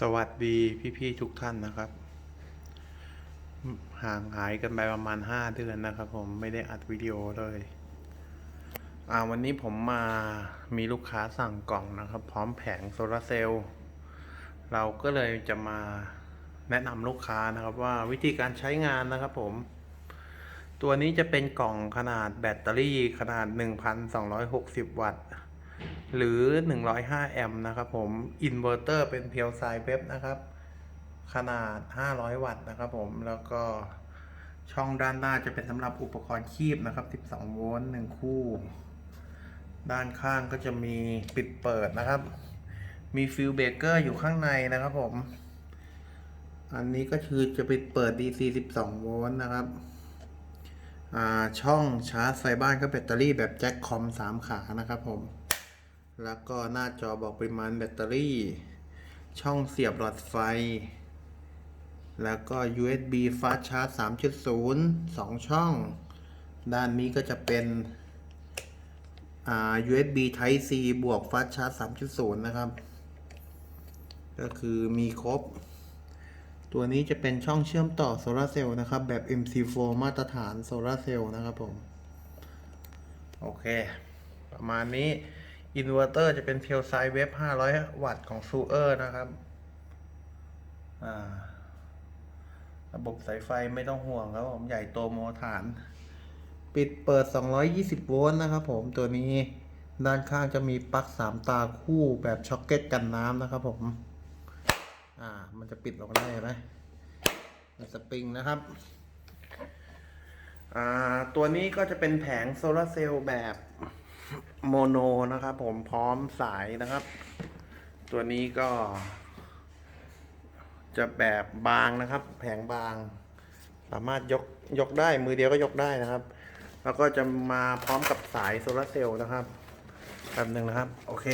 สวัสดีพี่ๆทุกท่านนะครับ ห่างหายกันไปประมาณห้าเดือนนะครับ ผมไม่ได้อัดวิดีโอเลย อ่าวันนี้ผมมามีลูกค้าสั่งกล่องนะครับ พร้อมแผงโซลาร์เซลล์เราก็เลยจะมาแนะนำลูกค้านะครับว่าวิธีการใช้งานนะครับผม ตัวนี้จะเป็นกล่องขนาดแบตเตอรี่ขนาด 1,260 วัตต์ หรือ 105 แอมป์นะครับผม อินเวอร์เตอร์เป็นเพียวไซเว็บนะครับ ขนาด 500 วัตต์นะครับผม แล้วก็ช่องด้านหน้าจะเป็นสำหรับอุปกรณ์คีบนะครับ 12 โวลต์1คู่ ด้านข้างก็จะมีปิดเปิดนะครับ มีฟิลเบเกอร์อยู่ข้างในนะครับผม อันนี้ก็คือจะปิดเปิด DC 12 โวลต์นะครับอ่าช่องชาร์จไฟบ้านก็แบตเตอรี่แบบแจ็คคอม 3 ขานะครับผม แล้วก็หน้าจอบอกปริมาณแบตเตอรี่ ช่องเสียบหลอดไฟ แล้วก็ USB Fast Charge 3.0 2 ช่อง ด้านนี้ก็จะเป็นอ่า USB Type C บวก Fast Charge 3.0 นะครับ ก็คือมีครบ ตัวนี้จะเป็นช่องเชื่อมต่อโซลาร์เซลล์นะครับ แบบ MC4 มาตรฐานโซลาร์เซลล์นะครับผม โอเค ประมาณนี้ อินเวอร์เตอร์จะเป็นเพียวไซเวฟ500 วัตต์ของซูเออร์นะครับอ่าระบบสายไฟไม่ต้องห่วงครับผม ใหญ่โตโมฐาน ปิดเปิด 220 โวลต์นะครับผม ตัวนี้ ด้านข้างจะมีปลั๊ก 3 ตาคู่แบบช็อคเก็ตกันน้ำนะครับผม อ่า มันจะปิดออกได้ไหมเป็นสปริงนะครับ อ่า ตัวนี้ก็จะเป็นแผงโซลาร์เซลล์แบบ โมโนนะครับ ผมพร้อมสายนะครับ ตัวนี้ก็ จะแบบบางนะครับ แผงบาง สามารถยกยกได้มือเดียวก็ยกได้นะครับ แล้วก็จะมาพร้อมกับสายโซลาเซลล์นะครับแป๊บหนึ่งนะครับ โอเค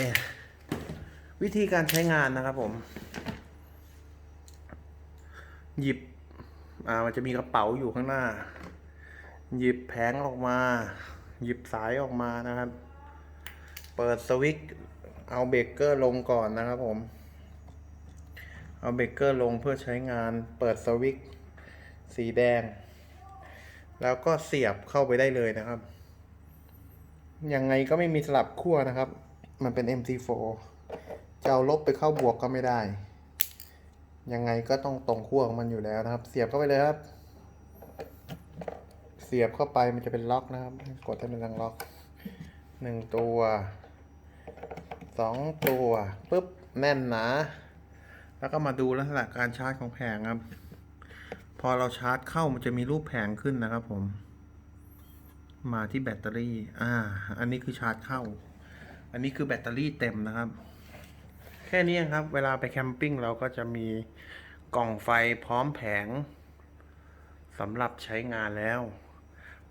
วิธีการใช้งานนะครับผม หยิบอ่ามันจะมีกระเป๋าอยู่ข้างหน้า หยิบแผงออกมา หยิบสายออกมานะครับ เปิดสวิตช์เอาเบรกเกอร์ลงก่อนนะครับผม เอาเบรกเกอร์ลงเพื่อใช้งานเปิดสวิตช์สีแดง แล้วก็เสียบเข้าไปได้เลยนะครับ ยังไงก็ไม่มีสลับขั้วนะครับ มันเป็น MC4 จะเอาลบไปเข้าบวกก็ไม่ได้ ยังไงก็ต้องตรงขั้วของมันอยู่แล้วนะครับ เสียบเข้าไปเลยครับ เสียบเข้าไปมันจะเป็นล็อกนะครับ กดให้มันดังล็อกหนึ่งตัว สองตัวปุ๊บแน่นหนา แล้วก็มาดูลักษณะการชาร์จของแผงครับ พอเราชาร์จเข้ามันจะมีรูปแผงขึ้นนะครับผม มาที่แบตเตอรี่ อ่า อันนี้คือชาร์จเข้า อันนี้คือแบตเตอรี่เต็มนะครับ แค่นี้ครับ เวลาไปแคมปิ้งเราก็จะมีกล่องไฟพร้อมแผงสำหรับใช้งานแล้ว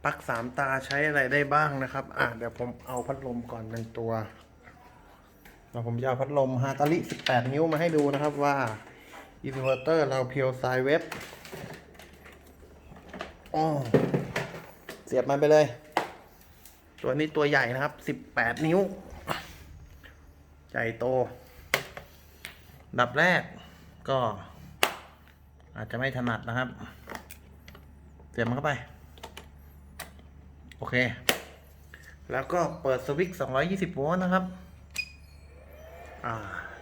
ปลั๊กสามตาใช้อะไรได้บ้างนะครับ อะเดี๋ยวผมเอาพัดลมก่อนหนึ่งตัว เราผมจะเอาพัดลมฮาตาลิ 18 นิ้วมาให้ดูนะครับว่าอินเวอร์เตอร์เราเพียวไซเว็บอ๋อเสียบมันไปเลย ตัวนี้ตัวใหญ่นะครับ 18 นิ้ว ใหญ่โต ดับแรกก็ อาจจะไม่ถนัดนะครับ เสียบมันเข้าไป โอเค แล้วก็เปิดสวิตช์220 โวลต์นะครับ อ่า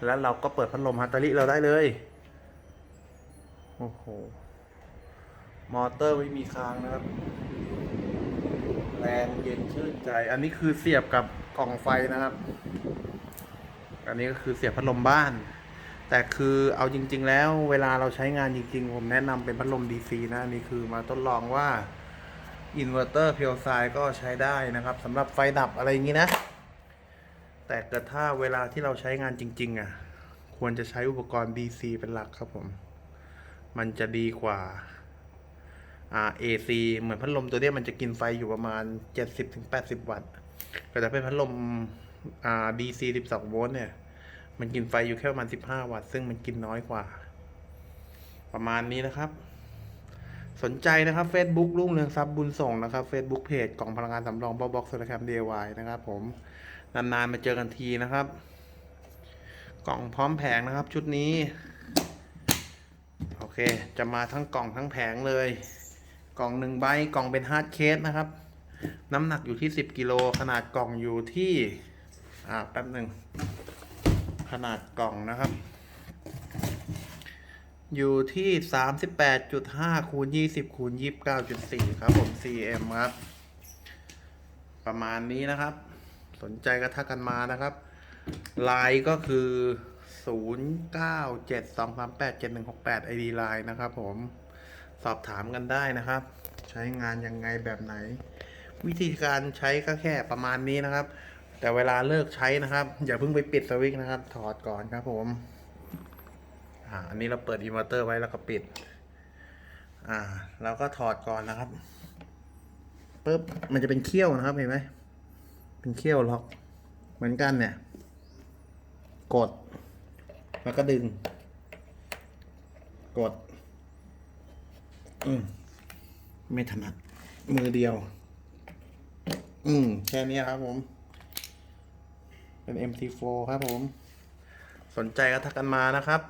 แล้วเราก็เปิดพัดลมฮัตตาริเราได้เลย โอ้โห มอเตอร์ไม่มีค้างนะครับ แรงเย็นชื่นใจ อันนี้คือเสียบกับกล่องไฟนะครับ อันนี้ก็คือเสียบพัดลมบ้าน แต่คือเอาจริง ๆ แล้วเวลาเราใช้งานจริง ๆ ผมแนะนำเป็นพัดลม DC นะ อันนี่คือมาทดลองว่าอินเวอร์เตอร์เพียวไซก็ใช้ได้นะครับสำหรับไฟดับอะไรอย่างนี้นะ แต่เกิดถ้าเวลาที่เราใช้งานจริง ๆ อะ ควรจะใช้อุปกรณ์ DC เป็นหลักครับผม มันจะดีกว่าอ่า AC เหมือนพัดลมตัวนี้มันจะกินไฟอยู่ประมาณ 70-80 วัตต์แต่ถ้าเป็นพัดลมอ่า DC 12 โวลต์เนี่ย มันกินไฟอยู่แค่ประมาณ 15 วัตต์ ซึ่งมันกินน้อยกว่า ประมาณนี้นะครับ สนใจนะครับ Facebook รุ่งเรืองทรัพย์บุญส่งนะครับ Facebook เพจกล่องพลังงานสำรองบล็อกโซลาร์แคม DIY นะครับผม นานๆมาเจอกันทีนะครับ กล่องพร้อมแผงนะครับชุดนี้ โอเค จะมาทั้งกล่องทั้งแผงเลย กล่องหนึ่งใบกล่องเป็นฮาร์ดเคสนะครับ น้ำหนักอยู่ที่ 10กิโลขนาดกล่องอยู่ที่ อ่าแป๊บหนึ่งขนาดกล่องนะครับ อยู่ที่ 38.5คูณ20คูณ29.4 ครับผม cm ครับ ประมาณนี้นะครับ สนใจก็ทักกันมานะครับไลน์ก็คือ 0972387168 ID ไลน์นะครับผมสอบถามกันได้นะครับ ใช้งานยังไงแบบไหน วิธีการใช้ก็แค่ประมาณนี้นะครับ แต่เวลาเลิกใช้นะครับ อย่าเพิ่งไปปิดสวิตช์นะครับ ถอดก่อนครับผมอ่าอันนี้เราเปิดอินเวอร์เตอร์ไว้แล้วก็ปิด อ่าเราก็ถอดก่อนนะครับปุ๊บมันจะเป็นเขี้ยวนะครับเห็นไหม เป็นเขี้ยวล็อก เหมือนกันเนี่ย กด แล้วก็ดึง กด อืมไม่ถนัด มือเดียว อืมแค่นี้ครับผม เป็น MT4 ครับผม สนใจก็ทักกันมานะครับ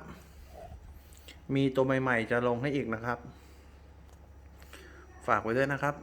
มีตัวใหม่ ๆ จะลงให้อีกนะครับ ฝากไว้ด้วยนะครับ